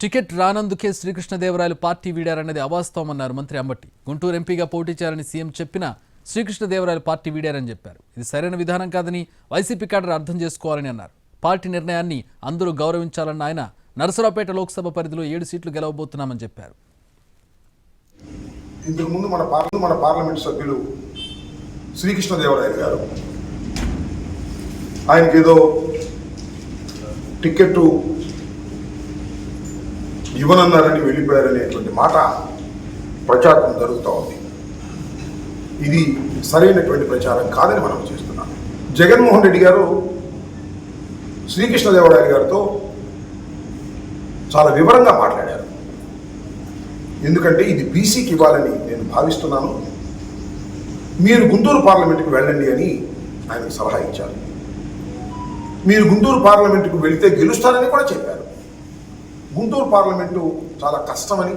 Ticket రానందుకే Srikrishnadevarayalu party వీడారన్నది అవాస్తవమన్నారు మంత్రి అంబట్టి. గుంటూరు ఎంపీగా పోటీ చేయాలని సీఎం చెప్పినా శ్రీకృష్ణదేవరాయలు పార్టీ వీడారని చెప్పారు. ఇది సరైన విధానం కాదని వైసీపీ కేడర్ అర్థం చేసుకోవాలని అన్నారు. పార్టీ నిర్ణయాన్ని అందరూ గౌరవించాలన్న ఆయన నరసరావుపేట లోక్సభ పరిధిలో ఏడు సీట్లు గెలవబోతున్నామని చెప్పారు. ఇంతకుముందు మన పార్లమెంట్ మన పార్లమెంట్ సభ్యులు శ్రీకృష్ణదేవరాయలు గారు ఆయనకి ఏదో టికెట్ ఇవ్వనన్నారని వెళ్ళిపోయారనేటువంటి మాట ప్రచారం జరుగుతూ ఉంది. ఇది సరైనటువంటి ప్రచారం కాదని మనం చేస్తున్నాం. జగన్మోహన్ రెడ్డి గారు శ్రీకృష్ణదేవరాయలు గారితో చాలా వివరంగా మాట్లాడారు. ఎందుకంటే ఇది బీసీకి ఇవ్వాలని నేను భావిస్తున్నాను. మీరు గుంటూరు పార్లమెంటుకు వెళ్ళండి అని ఆయనకు సలహా ఇచ్చారు. మీరు గుంటూరు పార్లమెంటుకు వెళితే గెలుస్తారని కూడా చెప్పారు. గుంటూరు పార్లమెంటు చాలా కష్టమని